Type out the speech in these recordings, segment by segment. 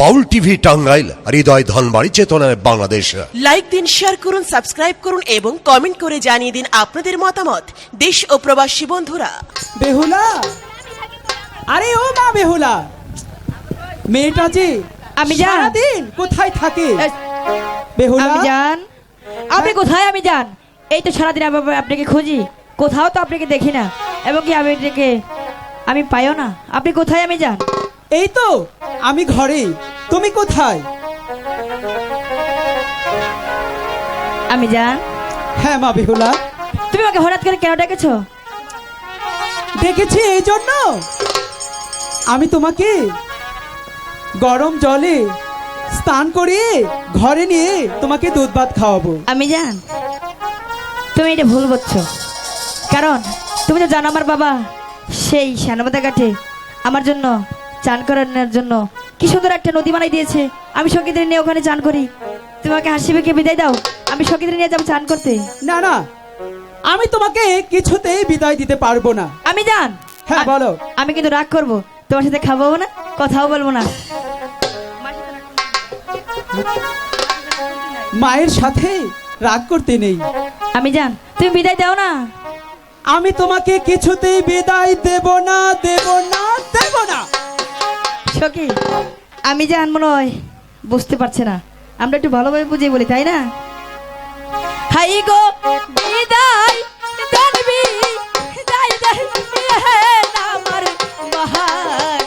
বাউল TV Tangail হৃদয় ধনবাড়ি চেতনায় Bangladesh. Like দিন share করুন সাবস্ক্রাইব করুন এবং কমেন্ট করে জানিয়ে দিন আপনাদের মতামত। দেশ ও প্রবাসী বন্ধুরা। বেহুলা! আরে ও মা বেহুলা! মেয়েটা যে আমি জান। সারাদিন কোথায় থাকে? বেহুলা! আমি জান আপনি কোথায়? আমি জান এই তো সারাদিন আমি আপনাকে খুঁজি। কোথাও তো আপনাকে দেখি না। এবং কি আমি আপনাকে আমি পাইও না। আপনি কোথায়? আমি যান। এই তো আমি ঘরে তুমি কোথায়? আমি যান হ্যাঁ মা বেহুলা। তুমি আমাকে হঠাৎ করে কেন ডেকেছো? দেখেছি এই জন্য। আমি তোমাকে গরম জলে স্নান করিয়ে ঘরে নিয়ে তোমাকে দুধ ভাত খাওয়াবো। আমি জান তুমি এটা ভুল বলছো কারণ তুমি তো জানো আমার বাবা সেই শ্যানবাদা ঘাটে আমার জন্য চান করানোর জন্য। কি সুন্দর একটা নদী বানাই দিয়েছে। আমি সঙ্গীদের নিয়ে ওখানে চান করি। তোমাকে হাসি বেঁকে বিদায় দাও। আমি সঙ্গীদের নিয়ে যাব চান করতে। না না। আমি তোমাকে কিছুতেই বিদায় দিতে পারব না। আমি জান হ্যাঁ, বলো। আমি কিন্তু রাগ করব। তোমার সাথে খাব না কথাও বলব না। মায়ের সাথে রাগ করতে নেই। আমি জান তুমি বিদায় দাও না। আমি তোমাকে কিছুতেই বিদায় দেব না দেব না দেব না। সখি আমি জান মনে হয়, বুঝতে পারছে না। আমরা একটু ভালোভাবে বুঝিয়ে বলি, তাই না? হাই গো, বিদায়, জানবি বিদায় দেয় না আমার মহাগো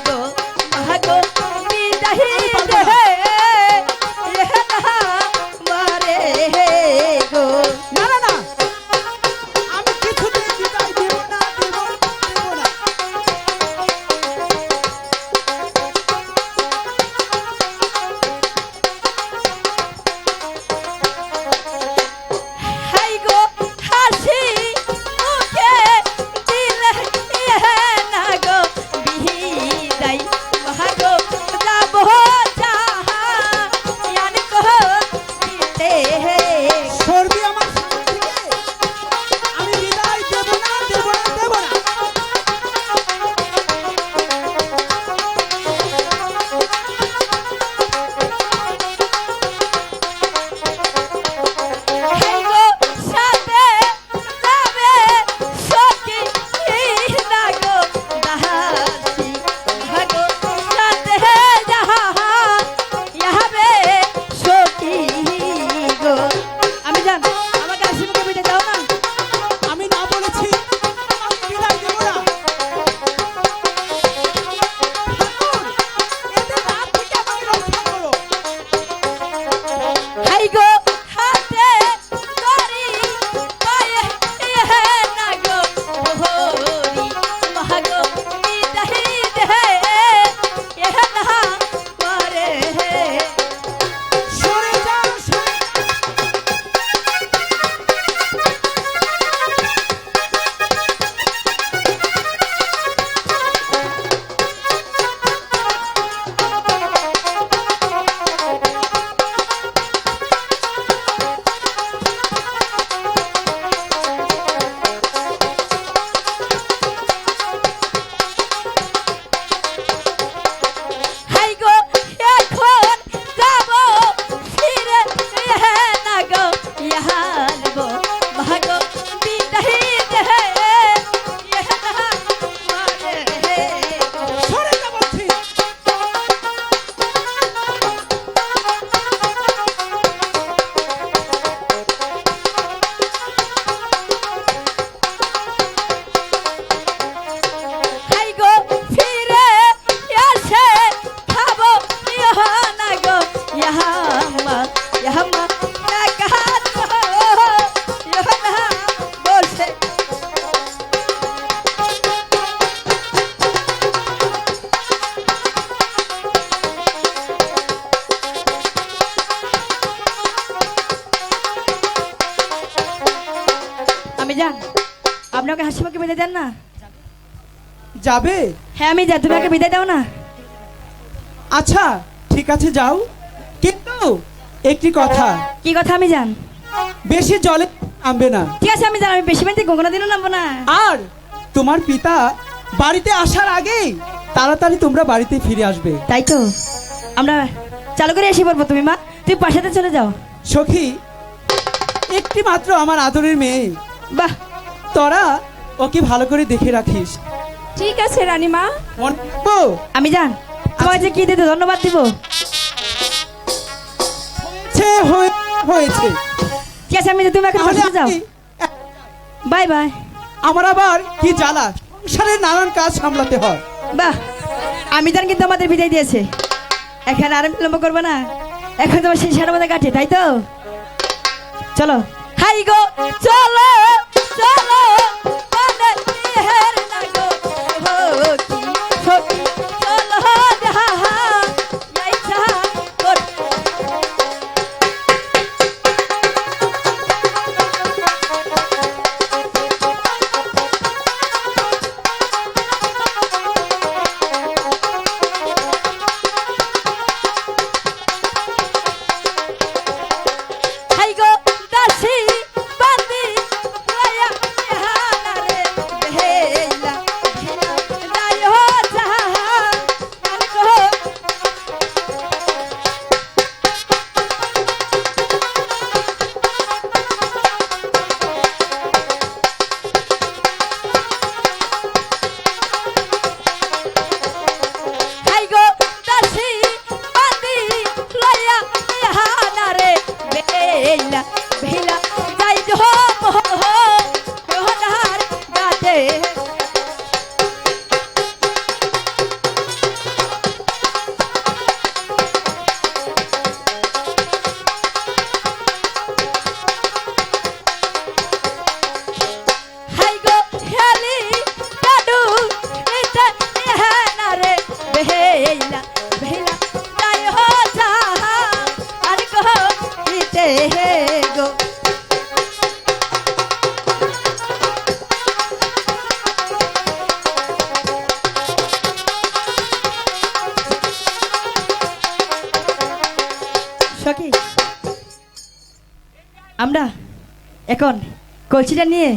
জান আপনাকে হাসি মুখে বেঁধে দেন না? যাবে? হ্যাঁ আমি তুমি আমাকে বিদায় দাও না। আচ্ছা ঠিক আছে যাও। কিন্তু একটি কথা। কি কথা আমি জান। বেশি জলে নামবে না। ঠিক আছে আমি জান আমি বেশি কোনো দিনও নামবো না। আর তোমার পিতা বাড়িতে আসার আগেই তাড়াতাড়ি তোমরা বাড়িতে ফিরে আসবে। তাই তো? আমরা চালু করে এসে পড়ব তুমি মা। তুমি পাশাতে চলে যাও। সখী একটি মাত্র আমার আদরের মেয়ে। বাহ তোরা ওকে ভালো করে দেখে রাখিস। ঠিক আছে রানীমা। মনে আমি যান। তোমাকে যে কি দিতে ধন্যবাদ দিব। হয়েছে। ঠিক আছে আমি যে তুমি এখন পাশাতে যাও। Bye bye. আমার আবার কি জ্বালা? সংসারের নানান কাজ সামলাতে হয়। বাহ আমি জান কিন্তু আমাদের বিদায় দিয়েছে। এখানে আর বিলম্ব করবে না। এখন তোমার সেই সারা মধ্যে কাটে তাই তো? চলো। হাই গো চলো! চলো সখী আমরা এখন কলসিটা নিয়ে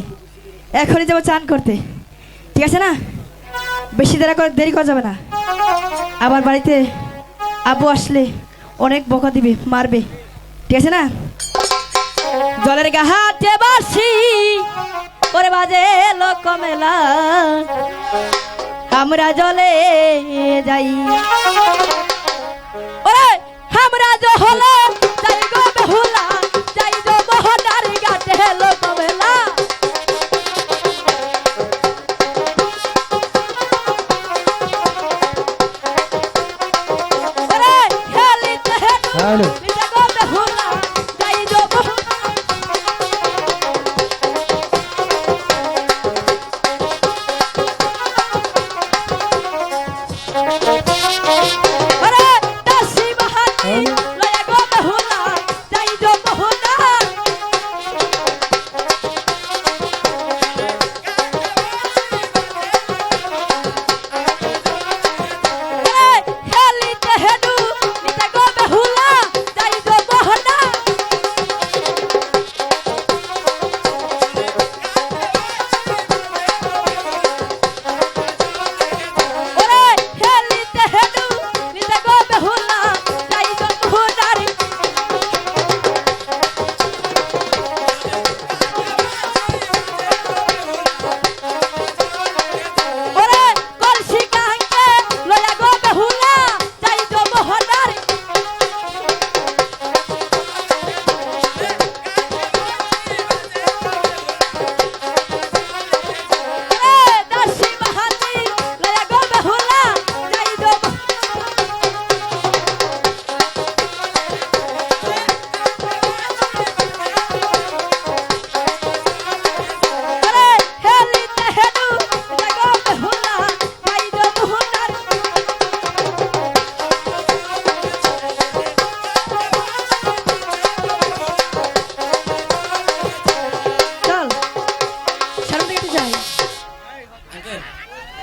এখনই যাব চান করতে। ঠিক আছে না? বেশি দেরি করে দেরি করা যাবে না। আমার বাড়িতে আব্বু আসলে অনেক বকা দিবে, মারবে। ঠিক আছে না? জলের গাহাতে বাসি করে বাজে লোক মেলা। আমরা জলে যাই। ওরে! আমরা জহলে যাই গো বেহুলা যাই গো মোহনার গাতে লোক